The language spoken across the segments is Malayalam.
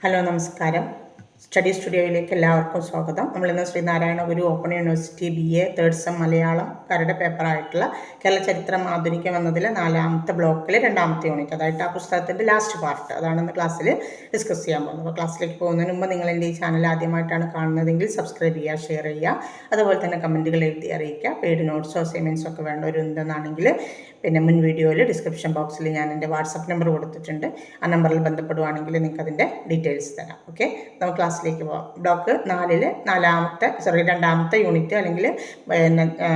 ഹലോ നമസ്കാരം. സ്റ്റഡി സ്റ്റുഡിയോയിലേക്ക് എല്ലാവർക്കും സ്വാഗതം. നമ്മളിന്ന് Sreenarayana Guru open university B A third sem Malayalam കരട് പേപ്പറായിട്ടുള്ള കേരള ചരിത്രം ആധുനികം എന്നതിലെ നാലാമത്തെ ബ്ലോക്കിലെ രണ്ടാമത്തെ യൂണിറ്റ് അതായത് ആ പുസ്തകത്തിന്റെ ലാസ്റ്റ് പാർട്ട് അതാണ് ഇന്ന് ക്ലാസ്സിൽ ഡിസ്കസ് ചെയ്യാൻ പോകുന്നത്. അപ്പോൾ ക്ലാസ്സിലേക്ക് പോകുന്നതിന് മുമ്പ് നിങ്ങൾ എന്റെ ഈ ചാനൽ ആദ്യമായിട്ടാണ് കാണുന്നതെങ്കിൽ സബ്സ്ക്രൈബ് ചെയ്യുക ഷെയർ ചെയ്യുക അതുപോലെ തന്നെ കമന്റുകൾ എഴുതി അറിയിക്കുക പെയ്ഡ് നോട്ട്സോ അസൈൻമെന്റ്സോ ഒക്കെ വേണ്ടവരുണ്ടെന്നാണെങ്കിൽ പിന്നെ മുൻ വീഡിയോയിൽ ഡിസ്ക്രിപ്ഷൻ ബോക്സിൽ ഞാൻ എന്റെ വാട്സപ്പ് നമ്പർ കൊടുത്തിട്ടുണ്ട്. ആ നമ്പറിൽ ബന്ധപ്പെടുവാണെങ്കിൽ നിങ്ങൾക്ക് അതിന്റെ ഡീറ്റെയിൽസ് തരാം ഓക്കെ നമുക്ക് ക്ലാസ്സിലേക്ക് പോകാം ബ്ലോക്ക് നാലിൽ നാലാമത്തെ സോറി രണ്ടാമത്തെ യൂണിറ്റ് അല്ലെങ്കിൽ പിന്നെ ആ,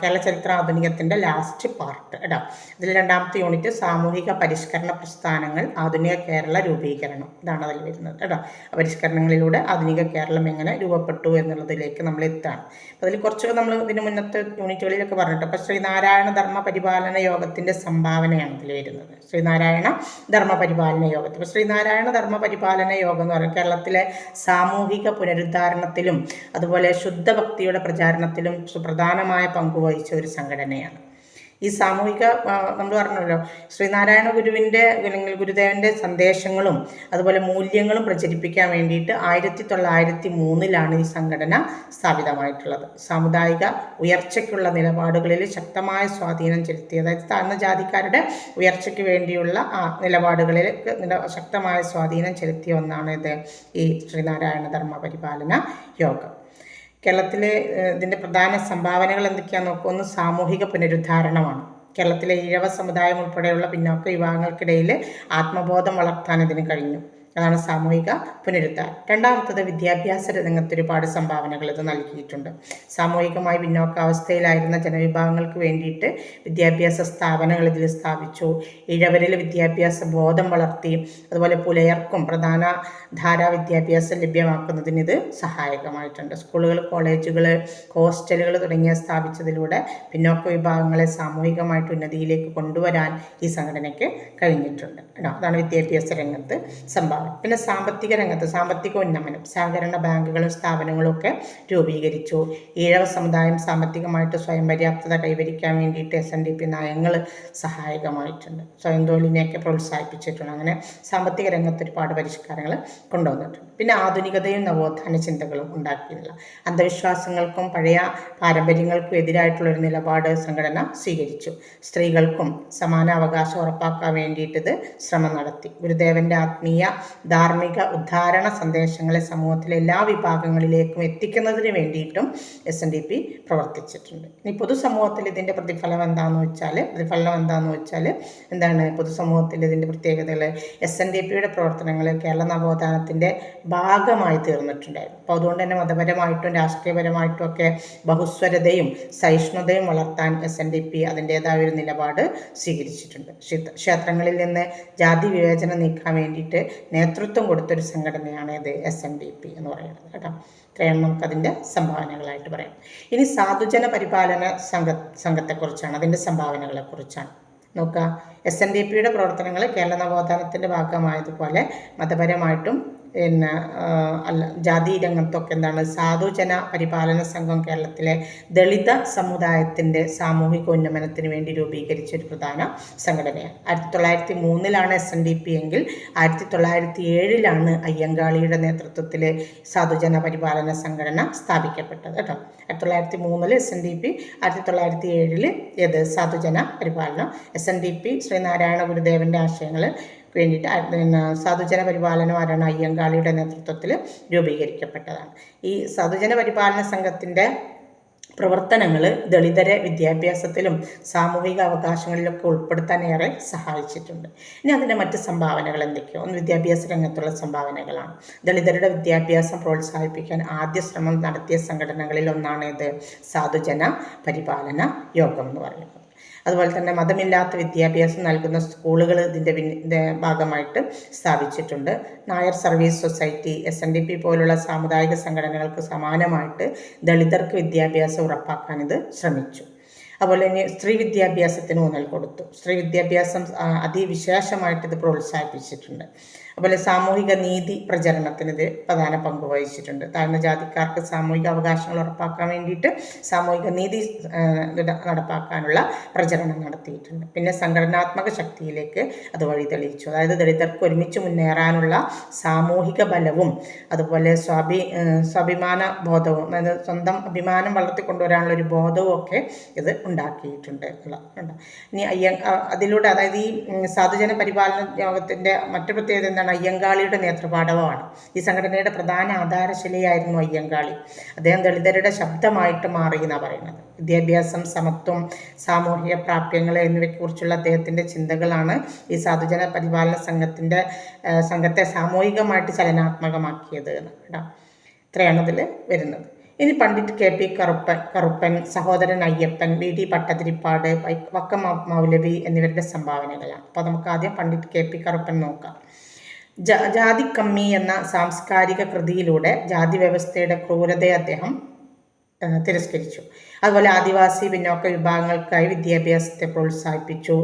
കേരള ചരിത്ര ആധുനികത്തിന്റെ ലാസ്റ്റ് പാർട്ട് കേട്ടോ ഇതിൽ രണ്ടാമത്തെ യൂണിറ്റ് സാമൂഹിക പരിഷ്കരണ പ്രസ്ഥാനങ്ങൾ ആധുനിക കേരള രൂപീകരണം. ഇതാണ് അതിൽ വരുന്നത് കേട്ടോ പരിഷ്കരണങ്ങളിലൂടെ ആധുനിക കേരളം എങ്ങനെ രൂപപ്പെട്ടു എന്നുള്ളതിലേക്ക് നമ്മൾ എത്താണ് അതിൽ കുറച്ച് നമ്മൾ ഇതിന് മുന്നത്തെ യൂണിറ്റുകളിലൊക്കെ പറഞ്ഞിട്ട് അപ്പോൾ ശ്രീനാരായണ ധർമ്മ പരിപാലന യോഗത്തിന്റെ സംഭാവനയാണ് ഇതിൽ വരുന്നത്. ശ്രീനാരായണ ധർമ്മ പരിപാലന യോഗത്തിൽ ശ്രീനാരായണ ധർമ്മ പരിപാലന യോഗം എന്ന് പറയുന്നത് കേരളത്തിലെ സാമൂഹിക പുനരുദ്ധാരണത്തിലും അതുപോലെ ശുദ്ധഭക്തിയുടെ പ്രചാരണത്തിലും സുപ്രധാനമായ പങ്കുവഹിച്ച ഒരു സംഘടനയാണ്. ഈ സാമൂഹിക നമ്മൾ പറഞ്ഞല്ലോ ശ്രീനാരായണ ഗുരുവിന്റെ അല്ലെങ്കിൽ ഗുരുദേവന്റെ സന്ദേശങ്ങളും അതുപോലെ മൂല്യങ്ങളും പ്രചരിപ്പിക്കാൻ വേണ്ടിയിട്ട് ആയിരത്തി തൊള്ളായിരത്തി മൂന്നിലാണ് ഈ സംഘടന സ്ഥാപിതമായിട്ടുള്ളത്. സാമുദായിക ഉയർച്ചയ്ക്കുള്ള നിലപാടുകളിൽ ശക്തമായ സ്വാധീനം ചെലുത്തി അതായത് താഴ്ന്ന ജാതിക്കാരുടെ ഉയർച്ചയ്ക്ക് വേണ്ടിയുള്ള ആ നിലപാടുകളിൽ ശക്തമായ സ്വാധീനം ചെലുത്തിയ ഒന്നാണ് ഇത് ഈ ശ്രീനാരായണ ധർമ്മ പരിപാലന യോഗം. കേരളത്തിലെ ഇതിന്റെ പ്രധാന സംഭാവനകൾ എന്തൊക്കെയാണെന്ന് നോക്കുക ഒന്ന് സാമൂഹിക പുനരുദ്ധാരണമാണ്. കേരളത്തിലെ ഈഴവ സമുദായം ഉൾപ്പെടെയുള്ള പിന്നോക്ക വിഭാഗങ്ങൾക്കിടയിൽ ആത്മബോധം വളർത്താൻ ഇതിന് കഴിഞ്ഞു. അതാണ് സാമൂഹിക പുനരുദ്ധ രണ്ടാമത്തത് വിദ്യാഭ്യാസ രംഗത്ത് ഒരുപാട് സംഭാവനകൾ ഇത് നൽകിയിട്ടുണ്ട്. സാമൂഹികമായി പിന്നോക്കാവസ്ഥയിലായിരുന്ന ജനവിഭാഗങ്ങൾക്ക് വേണ്ടിയിട്ട് വിദ്യാഭ്യാസ സ്ഥാപനങ്ങൾ ഇതിൽ സ്ഥാപിച്ചു. ഇഴവരിൽ വിദ്യാഭ്യാസ ബോധം വളർത്തി അതുപോലെ പുലയർക്കും പ്രധാന ധാരാ വിദ്യാഭ്യാസം ലഭ്യമാക്കുന്നതിന് ഇത് സഹായകമായിട്ടുണ്ട്. സ്കൂളുകൾ കോളേജുകൾ ഹോസ്റ്റലുകൾ തുടങ്ങിയ സ്ഥാപിച്ചതിലൂടെ പിന്നോക്ക വിഭാഗങ്ങളെ സാമൂഹികമായിട്ട് ഉന്നതിയിലേക്ക് കൊണ്ടുവരാൻ ഈ സംഘടനയ്ക്ക് കഴിഞ്ഞിട്ടുണ്ട്. അതാണ് വിദ്യാഭ്യാസ രംഗത്ത് സംഭാവന. പിന്നെ സാമ്പത്തിക രംഗത്ത് സാമ്പത്തിക ഉന്നമനം സഹകരണ ബാങ്കുകളും സ്ഥാപനങ്ങളും ഒക്കെ രൂപീകരിച്ചു. ഈഴവ സമുദായം സാമ്പത്തികമായിട്ട് സ്വയം പര്യാപ്തത കൈവരിക്കാൻ വേണ്ടിയിട്ട് എസ് എൻ ഡി പി നയങ്ങൾ സഹായകമായിട്ടുണ്ട്. സ്വയം തൊഴിലിനെയൊക്കെ പ്രോത്സാഹിപ്പിച്ചിട്ടുണ്ട്. അങ്ങനെ സാമ്പത്തിക രംഗത്ത് ഒരുപാട് പരിഷ്കാരങ്ങൾ കൊണ്ടുവന്നിട്ടുണ്ട്. പിന്നെ ആധുനികതയും നവോത്ഥാന ചിന്തകളും ഉണ്ടാക്കിയില്ല അന്ധവിശ്വാസങ്ങൾക്കും പഴയ പാരമ്പര്യങ്ങൾക്കും എതിരായിട്ടുള്ള ഒരു നിലപാട് സംഘടന സ്വീകരിച്ചു. സ്ത്രീകൾക്കും സമാന അവകാശം ഉറപ്പാക്കാൻ വേണ്ടിയിട്ട് ഇത് ശ്രമം നടത്തി. ഗുരുദേവന്റെ ആത്മീയ ധാർമ്മിക ഉദ്ധാരണ സന്ദേശങ്ങളെ സമൂഹത്തിലെ എല്ലാ വിഭാഗങ്ങളിലേക്കും എത്തിക്കുന്നതിന് വേണ്ടിയിട്ടും എസ് എൻ ഡി പി പ്രവർത്തിച്ചിട്ടുണ്ട്. ഇനി പൊതുസമൂഹത്തിൽ ഇതിന്റെ പ്രതിഫലം എന്താണെന്ന് വെച്ചാൽ പ്രതിഫലനം എന്താണെന്ന് വെച്ചാൽ എന്താണ്? പൊതുസമൂഹത്തിൽ ഇതിന്റെ പ്രത്യേകതകൾ എസ് എൻ ഡി പിയുടെ പ്രവർത്തനങ്ങൾ കേരള നവോത്ഥാനത്തിന്റെ ഭാഗമായി തീർന്നിട്ടുണ്ടായിരുന്നു. അപ്പോൾ അതുകൊണ്ട് തന്നെ മതപരമായിട്ടും രാഷ്ട്രീയപരമായിട്ടും ഒക്കെ ബഹുസ്വരതയും സഹിഷ്ണുതയും വളർത്താൻ എസ് എൻ ഡി പി അതിന്റേതായ ഒരു നിലപാട് സ്വീകരിച്ചിട്ടുണ്ട്. ക്ഷേത്രങ്ങളിൽ നിന്ന് ജാതി വിവേചനം നീക്കാൻ വേണ്ടിയിട്ട് നേതൃത്വം കൊടുത്തൊരു സംഘടനയാണ് ഇത് എസ് എൻ ഡി പി എന്ന് പറയുന്നത് കേട്ടോ. ഇത്രയാണ് നമുക്കതിന്റെ സംഭാവനകളായിട്ട് പറയാം. ഇനി സാധുജന പരിപാലന സംഘ സംഘത്തെക്കുറിച്ചാണ് അതിന്റെ സംഭാവനകളെക്കുറിച്ചാണ്. നോക്കുക എസ് എൻ ഡി പിയുടെ പ്രവർത്തനങ്ങൾ കേരള നവോത്ഥാനത്തിന്റെ ഭാഗമായതുപോലെ മതപരമായിട്ടും പിന്നെ അല്ല ജാതി രംഗത്തൊക്കെ എന്താണ് സാധുജന പരിപാലന സംഘം കേരളത്തിലെ ദളിത സമുദായത്തിന്റെ സാമൂഹിക ഉന്നമനത്തിന് വേണ്ടി രൂപീകരിച്ച ഒരു പ്രധാന സംഘടനയാണ്. ആയിരത്തി തൊള്ളായിരത്തി മൂന്നിലാണ് എസ് എൻ ഡി പി എങ്കിൽ ആയിരത്തി തൊള്ളായിരത്തി ഏഴിലാണ് അയ്യങ്കാളിയുടെ നേതൃത്വത്തിൽ സാധുജന പരിപാലന സംഘടന സ്ഥാപിക്കപ്പെട്ടത് കേട്ടോ. ആയിരത്തി തൊള്ളായിരത്തി മൂന്നിൽ എസ് എൻ ഡി പി ആയിരത്തി തൊള്ളായിരത്തി ഏഴിൽ ഏത് സാധുജന പരിപാലനം S N D P Sreenarayana ഗുരുദേവന്റെ ആശയങ്ങൾ വേണ്ടിയിട്ട് പിന്നെ സാധുജന പരിപാലന ആരാണ്? അയ്യങ്കാളിയുടെ നേതൃത്വത്തിൽ രൂപീകരിക്കപ്പെട്ടതാണ്. ഈ സാധുജന പരിപാലന സംഘത്തിന്റെ പ്രവർത്തനങ്ങൾ ദളിതരെ വിദ്യാഭ്യാസത്തിലും സാമൂഹിക അവകാശങ്ങളിലൊക്കെ ഉൾപ്പെടുത്താൻ ഏറെ സഹായിച്ചിട്ടുണ്ട്. ഇനി അതിന്റെ മറ്റ് സംഭാവനകൾ എന്തൊക്കെയോ? ഒന്ന് വിദ്യാഭ്യാസ രംഗത്തുള്ള സംഭാവനകളാണ്. ദളിതരുടെ വിദ്യാഭ്യാസം പ്രോത്സാഹിപ്പിക്കാൻ ആദ്യ ശ്രമം നടത്തിയ സംഘടനകളിൽ ഒന്നാണ് ഇത് സാധുജന പരിപാലന യോഗം എന്ന് പറയുന്നത്. അതുപോലെ തന്നെ മതമില്ലാത്ത വിദ്യാഭ്യാസം നൽകുന്ന സ്കൂളുകൾ ഇതിന്റെ ഭാഗമായിട്ട് സ്ഥാപിച്ചിട്ടുണ്ട്. Nair service society S N D P പോലുള്ള സാമുദായിക സംഘടനകൾക്ക് സമാനമായിട്ട് ദളിതർക്ക് വിദ്യാഭ്യാസം ഉറപ്പാക്കാൻ ഇത് ശ്രമിച്ചു. അതുപോലെ തന്നെ സ്ത്രീ വിദ്യാഭ്യാസത്തിന് ഊന്നൽ കൊടുത്തു. സ്ത്രീ വിദ്യാഭ്യാസം അതിവിശേഷമായിട്ട് ഇത് പ്രോത്സാഹിപ്പിച്ചിട്ടുണ്ട്. അതുപോലെ സാമൂഹിക നീതി പ്രചരണത്തിന് ഇത് പ്രധാന പങ്ക് വഹിച്ചിട്ടുണ്ട്. താഴ്ന്ന ജാതിക്കാർക്ക് സാമൂഹിക അവകാശങ്ങൾ ഉറപ്പാക്കാൻ വേണ്ടിയിട്ട് സാമൂഹിക നീതി നടപ്പാക്കാനുള്ള പ്രചരണം നടത്തിയിട്ടുണ്ട്. പിന്നെ സംഘടനാത്മക ശക്തിയിലേക്ക് അത് വഴി തെളിയിച്ചു. അതായത് ദളിതർക്ക് ഒരുമിച്ച് മുന്നേറാനുള്ള സാമൂഹിക ബലവും അതുപോലെ സ്വാഭി സ്വാഭിമാന ബോധവും അതായത് സ്വന്തം അഭിമാനം വളർത്തിക്കൊണ്ടുവരാനുള്ള ഒരു ബോധവും ഒക്കെ ഇത് ഉണ്ടാക്കിയിട്ടുണ്ട്. ഇനി അയ്യ അതിലൂടെ അതായത് ഈ സാധുജന പരിപാലന യോഗത്തിന്റെ മറ്റു പ്രത്യേകത എന്താണ്? അയ്യങ്കാളിയുടെ നേതൃപാഠവമാണ് ഈ സംഘടനയുടെ പ്രധാന ആധാരശിലയായിരുന്നു അയ്യങ്കാളി. അദ്ദേഹം ദളിതരുടെ ശബ്ദമായിട്ട് മാറി എന്നാണ് പറയുന്നത്. വിദ്യാഭ്യാസം സമത്വം സാമൂഹിക പ്രാപ്യങ്ങൾ എന്നിവയെക്കുറിച്ചുള്ള അദ്ദേഹത്തിന്റെ ചിന്തകളാണ് ഈ സാധുജന പരിപാലന സംഘത്തിന്റെ സംഘത്തെ സാമൂഹികമായിട്ട് ചലനാത്മകമാക്കിയത് കേട്ടോ. ഇത്രയാണ് അതിൽ വരുന്നത്. ഇനി Pandit K P Karuppan Karuppan Sahodaran Ayyappan V D Pattathiripad Vakkom Moulavi എന്നിവരുടെ സംഭാവനകളാണ്. അപ്പോൾ നമുക്ക് ആദ്യം പണ്ഡിറ്റ് കെ പി കറുപ്പൻ നോക്കാം. ജാതി കമ്മി എന്ന സാംസ്കാരിക കൃതിയിലൂടെ ജാതി വ്യവസ്ഥയുടെ ക്രൂരതയെ അദ്ദേഹം തിരസ്കരിച്ചു. അതുപോലെ ആദിവാസി പിന്നോക്ക വിഭാഗങ്ങൾക്കായി വിദ്യാഭ്യാസത്തെ പ്രോത്സാഹിപ്പിച്ചു.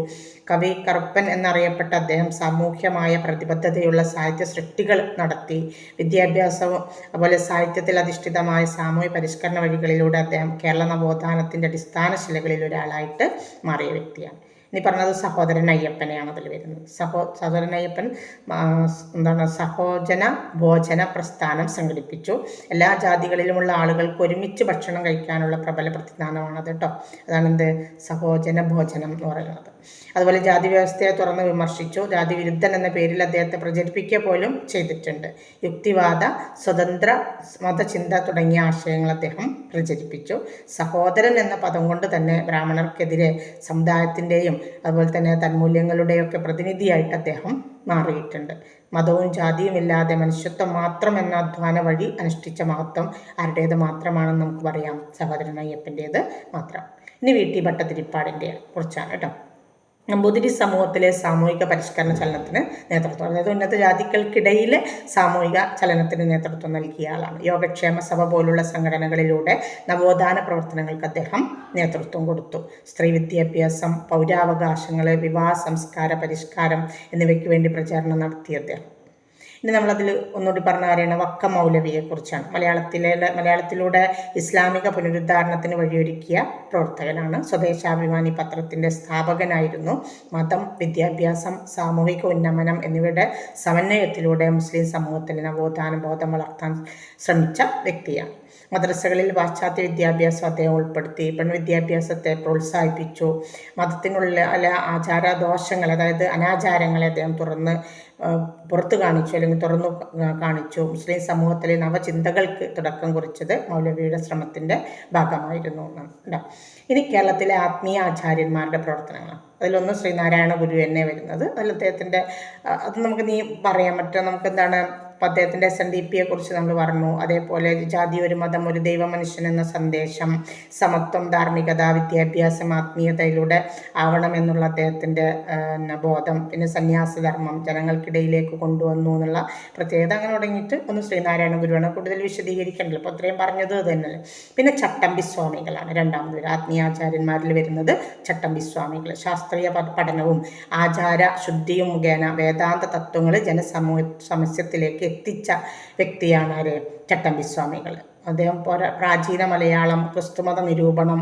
കവി കറുപ്പൻ എന്നറിയപ്പെട്ട അദ്ദേഹം സാമൂഹ്യമായ പ്രതിബദ്ധതയുള്ള സാഹിത്യ സൃഷ്ടികൾ നടത്തി. വിദ്യാഭ്യാസവും അതുപോലെ സാഹിത്യത്തിൽ അധിഷ്ഠിതമായ സാമൂഹ്യ പരിഷ്കരണ വഴികളിലൂടെ അദ്ദേഹം കേരള നവോത്ഥാനത്തിന്റെ അടിസ്ഥാന ശിലകളിൽ ഒരാളായിട്ട് മാറിയ വ്യക്തിയാണ്. ഇനി പറഞ്ഞത് സഹോദരൻ അയ്യപ്പനെയാണ് അതിൽ വരുന്നത്. സഹോ സഹോദരൻ അയ്യപ്പൻ എന്താണ് സഹോജന ഭോജന പ്രസ്ഥാനം സംഘടിപ്പിച്ചു. എല്ലാ ജാതികളിലുമുള്ള ആളുകൾക്ക് ഒരുമിച്ച് ഭക്ഷണം കഴിക്കാനുള്ള പ്രബല പ്രതിദാനമാണത് കേട്ടോ അതാണ് എന്ത് സഹോജന ഭോജനം എന്ന് പറയുന്നത്. അതുപോലെ ജാതി വ്യവസ്ഥയെ തുറന്ന് വിമർശിച്ചു. ജാതി വിരുദ്ധൻ എന്ന പേരിൽ അദ്ദേഹത്തെ പ്രചരിപ്പിക്കുക പോലും ചെയ്തിട്ടുണ്ട്. യുക്തിവാദ സ്വതന്ത്ര മതചിന്ത തുടങ്ങിയ ആശയങ്ങൾ അദ്ദേഹം പ്രചരിപ്പിച്ചു. സഹോദരൻ എന്ന പദം കൊണ്ട് തന്നെ ബ്രാഹ്മണർക്കെതിരെ സമുദായത്തിന്റെയും അതുപോലെ തന്നെ തന്മൂല്യങ്ങളുടെയൊക്കെ പ്രതിനിധിയായിട്ട് അദ്ദേഹം മാറിയിട്ടുണ്ട്. മതവും ജാതിയും ഇല്ലാതെ മനുഷ്യത്വം മാത്രം എന്ന അധ്വാന വഴി അനുഷ്ഠിച്ച മഹത്വം ആരുടേത് മാത്രമാണെന്ന് നമുക്ക് പറയാം. സഹോദരൻ അയ്യപ്പന്റേത് മാത്രം. ഇനി വീട്ടി ഭട്ടതിരിപ്പാടിന്റെ കുറിച്ചാണ് കേട്ടോ. നമ്പൂതിരി സമൂഹത്തിലെ സാമൂഹിക പരിഷ്കരണ ചലനത്തിന് നേതൃത്വം. അതായത് ഉന്നത ജാതികൾക്കിടയിലെ സാമൂഹിക ചലനത്തിന് നേതൃത്വം നൽകിയ ആളാണ്. യോഗക്ഷേമ സഭ പോലുള്ള സംഘടനകളിലൂടെ നവോത്ഥാന പ്രവർത്തനങ്ങൾക്ക് അദ്ദേഹം നേതൃത്വം കൊടുത്തു. സ്ത്രീ വിദ്യാഭ്യാസം പൗരാവകാശങ്ങൾ വിവാഹ സംസ്കാര പരിഷ്കാരം എന്നിവയ്ക്ക് വേണ്ടി പ്രചാരണം നടത്തിയ അദ്ദേഹം. ഇനി നമ്മളതിൽ ഒന്നുകൂടി പറഞ്ഞ കാര്യമാണ് വക്ക മൗലവിയെക്കുറിച്ചാണ് മലയാളത്തിലെ മലയാളത്തിലൂടെ ഇസ്ലാമിക പുനരുദ്ധാരണത്തിന് വഴിയൊരുക്കിയ പ്രവർത്തകനാണ് സ്വദേശാഭിമാനി പത്രത്തിന്റെ സ്ഥാപകനായിരുന്നു. മതം വിദ്യാഭ്യാസം സാമൂഹിക ഉന്നമനം എന്നിവയുടെ സമന്വയത്തിലൂടെ മുസ്ലിം സമൂഹത്തിന് നവോത്ഥാന ബോധം വളർത്താൻ ശ്രമിച്ച വ്യക്തിയാണ്. മദ്രസകളിൽ പാശ്ചാത്യ വിദ്യാഭ്യാസം അദ്ദേഹം ഉൾപ്പെടുത്തി പെൺവിദ്യാഭ്യാസത്തെ പ്രോത്സാഹിപ്പിച്ചു. മതത്തിനുള്ള അല്ല ആചാരദോഷങ്ങൾ അതായത് അനാചാരങ്ങളെ അദ്ദേഹം തുറന്ന് പുറത്തു കാണിച്ചു അല്ലെങ്കിൽ തുറന്നു കാണിച്ചു. മുസ്ലിം സമൂഹത്തിലെ നവചിന്തകൾക്ക് തുടക്കം കുറിച്ചത് മൗലവിയുടെ ശ്രമത്തിന്റെ ഭാഗമായിരുന്നു ഇനി കേരളത്തിലെ ആത്മീയ ആചാര്യന്മാരുടെ പ്രവർത്തനങ്ങളാണ്. അതിലൊന്ന് ശ്രീനാരായണ ഗുരു എന്നെ വരുന്നത്. അതിൽ അദ്ദേഹത്തിന്റെ അത് നമുക്ക് നീ പറയാൻ പറ്റുക. നമുക്ക് എന്താണ് അപ്പോൾ അദ്ദേഹത്തിന്റെ എസ് എൻ ഡി പിയെ കുറിച്ച് നമ്മൾ പറഞ്ഞു. അതേപോലെ ജാതി ഒരു മതം ഒരു ദൈവ മനുഷ്യൻ എന്ന സന്ദേശം സമത്വം ധാർമ്മികത വിദ്യാഭ്യാസം ആത്മീയതയിലൂടെ ആവണം എന്നുള്ള അദ്ദേഹത്തിന്റെ ബോധം. പിന്നെ സന്യാസധർമ്മം ജനങ്ങൾക്കിടയിലേക്ക് കൊണ്ടുവന്നു എന്നുള്ള പ്രത്യേകത അങ്ങനെ തുടങ്ങിയിട്ട് ഒന്ന് ശ്രീനാരായണ ഗുരുവാണ് കൂടുതൽ വിശദീകരിക്കേണ്ടത്. അപ്പോൾ അത്രയും പറഞ്ഞത് തന്നെയല്ലേ. പിന്നെ ചട്ടമ്പി സ്വാമികളാണ് രണ്ടാമത് ആത്മീയാചാര്യന്മാരിൽ വരുന്നത് ചട്ടമ്പി സ്വാമികൾ. ശാസ്ത്രീയ പഠനവും ആചാര ശുദ്ധിയും മുഖേന വേദാന്ത തത്വങ്ങൾ ജനസമൂഹ സമസ്യത്തിലേക്ക് എത്തിച്ച വ്യക്തിയാണ് ആര്? ചട്ടമ്പിസ്വാമികൾ അദ്ദേഹം പ്രാചീന മലയാളം ക്രിസ്തുമത നിരൂപണം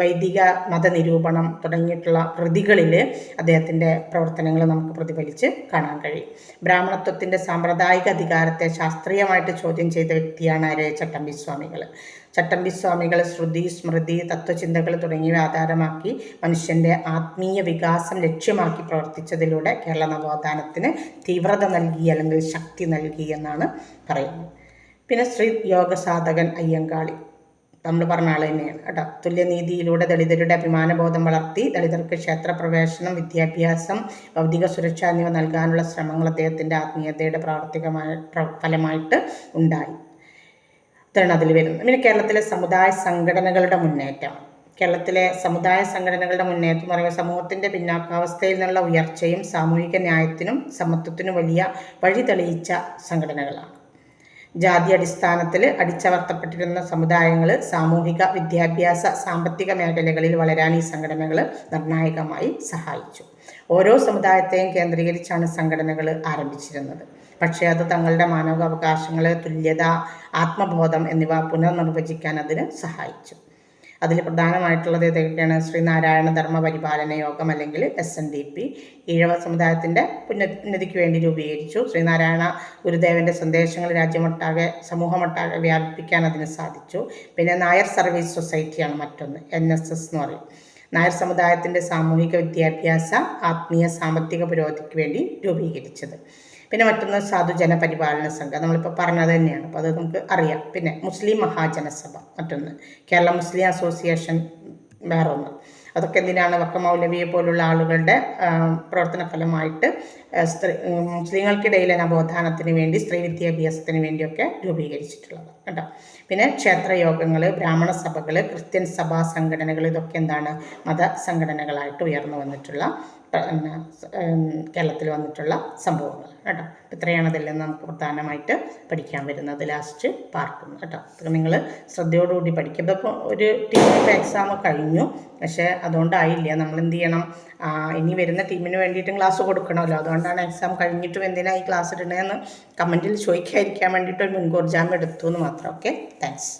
വൈദിക മതനിരൂപണം തുടങ്ങിയിട്ടുള്ള കൃതികളിൽ അദ്ദേഹത്തിന്റെ പ്രവർത്തനങ്ങൾ നമുക്ക് പ്രതിഫലിച്ച് കാണാൻ കഴിയും. ബ്രാഹ്മണത്വത്തിന്റെ സാമ്പ്രദായിക അധികാരത്തെ ശാസ്ത്രീയമായിട്ട് ചോദ്യം ചെയ്ത വ്യക്തിയാണ് ആര് ചട്ടമ്പി സ്വാമികൾ ശ്രുതി സ്മൃതി തത്വചിന്തകൾ തുടങ്ങിയവ ആധാരമാക്കി മനുഷ്യന്റെ ആത്മീയ വികാസം ലക്ഷ്യമാക്കി പ്രവർത്തിച്ചതിലൂടെ കേരള നവോത്ഥാനത്തിന് തീവ്രത നൽകി അല്ലെങ്കിൽ ശക്തി നൽകി എന്നാണ് പറയുന്നത്. പിന്നെ ശ്രീ യോഗസാധകൻ അയ്യങ്കാളി. നമ്മൾ പറഞ്ഞ ആൾ തന്നെയാണ് കേട്ടോ. തുല്യനീതിയിലൂടെ ദളിതരുടെ അഭിമാനബോധം വളർത്തി ദളിതർക്ക് ക്ഷേത്രപ്രവേശനം വിദ്യാഭ്യാസം ഭൗതിക സുരക്ഷ എന്നിവ നൽകാനുള്ള ശ്രമങ്ങൾ അദ്ദേഹത്തിന്റെ ആത്മീയതയുടെ പ്രാവർത്തികമായ ഫലമായിട്ട് ഉണ്ടായി. ഇതാണ് അതിൽ വരുന്നത്. പിന്നെ കേരളത്തിലെ സമുദായ സംഘടനകളുടെ മുന്നേറ്റം. കേരളത്തിലെ സമുദായ സംഘടനകളുടെ മുന്നേറ്റം എന്ന് പറയുമ്പോൾ സമൂഹത്തിന്റെ പിന്നാക്കാവസ്ഥയിൽ നിന്നുള്ള ഉയർച്ചയും സാമൂഹിക ന്യായത്തിനും സമത്വത്തിനും വലിയ വഴി തെളിയിച്ച സംഘടനകളാണ്. ജാതി അടിസ്ഥാനത്തിൽ അടിച്ചമർത്തപ്പെട്ടിരുന്ന സമുദായങ്ങൾ സാമൂഹിക വിദ്യാഭ്യാസ സാമ്പത്തിക മേഖലകളിൽ വളരാൻ ഈ സംഘടനകൾ നിർണായകമായി സഹായിച്ചു. ഓരോ സമുദായത്തെയും കേന്ദ്രീകരിച്ചാണ് സംഘടനകൾ ആരംഭിച്ചിരുന്നത്. പക്ഷേ അത് തങ്ങളുടെ മാനവാവകാശങ്ങൾ തുല്യത ആത്മബോധം എന്നിവ പുനർനിർവചിക്കാൻ അതിന് സഹായിച്ചു. അതിൽ പ്രധാനമായിട്ടുള്ളത് ഏതൊക്കെയാണ് ശ്രീനാരായണ ധർമ്മ പരിപാലന യോഗം അല്ലെങ്കിൽ S N D P Ezhava സമുദായത്തിന്റെ ഉന്നതിക്ക് വേണ്ടി രൂപീകരിച്ചു. ശ്രീനാരായണ ഗുരുദേവന്റെ സന്ദേശങ്ങൾ രാജ്യമൊട്ടാകെ സമൂഹമൊട്ടാകെ വ്യാപിപ്പിക്കാൻ അതിന് സാധിച്ചു. പിന്നെ നായർ സർവീസ് സൊസൈറ്റിയാണ് മറ്റൊന്ന് എൻ എസ് എസ് എന്ന് പറയും. നായർ സമുദായത്തിന്റെ സാമൂഹിക വിദ്യാഭ്യാസ ആത്മീയ സാമ്പത്തിക പുരോഗതിക്ക് വേണ്ടി രൂപീകരിച്ചത്. പിന്നെ മറ്റൊന്ന് സാധുജന പരിപാലന സംഘം നമ്മളിപ്പോൾ പറഞ്ഞത് തന്നെയാണ്. അപ്പോൾ അത് നമുക്ക് അറിയാം. പിന്നെ മുസ്ലിം മഹാജനസഭ മറ്റൊന്ന് കേരള മുസ്ലിം അസോസിയേഷൻ വേറൊന്ന്. അതൊക്കെ എന്തിനാണ്? വക്കമൗലവിയെ പോലുള്ള ആളുകളുടെ പ്രവർത്തന ഫലമായിട്ട് സ്ത്രീ മുസ്ലിങ്ങൾക്കിടയിലെ നവോത്ഥാനത്തിന് വേണ്ടി സ്ത്രീ വിദ്യാഭ്യാസത്തിന് വേണ്ടിയൊക്കെ രൂപീകരിച്ചിട്ടുള്ളത്. കേട്ടോ. പിന്നെ ക്ഷേത്രയോഗങ്ങൾ ബ്രാഹ്മണ സഭകൾ ക്രിസ്ത്യൻ സഭാ സംഘടനകൾ ഇതൊക്കെ എന്താണ്? മത സംഘടനകളായിട്ട് ഉയർന്നു വന്നിട്ടുള്ള പിന്നെ കേരളത്തിൽ വന്നിട്ടുള്ള സംഭവങ്ങൾ കേട്ടോ. ഇത്രയാണ് അതെല്ലാം നമുക്ക് പ്രധാനമായിട്ട് പഠിക്കാൻ വരുന്നത് ലാസ്റ്റ് പാർട്ട് കേട്ടോ. അതൊക്കെ നിങ്ങൾ ശ്രദ്ധയോടുകൂടി പഠിക്കും ഇപ്പോൾ ഒരു ടീമിന്റെ എക്സാം കഴിഞ്ഞു. പക്ഷേ അതുകൊണ്ടായില്ല. നമ്മൾ എന്ത് ചെയ്യണം? ഇനി വരുന്ന ടീമിന് വേണ്ടിയിട്ടും ക്ലാസ് കൊടുക്കണമല്ലോ. അതുകൊണ്ടാണ് എക്സാം കഴിഞ്ഞിട്ടും എന്തിനാണ് ഈ ക്ലാസ് ഇടണേന്ന് കമന്റിൽ ചോദിക്കാതിരിക്കാൻ വേണ്ടിയിട്ട് ഒരു മുൻകൂർ ജാമ്യം എടുത്തു എന്ന് മാത്രം. Okay thanks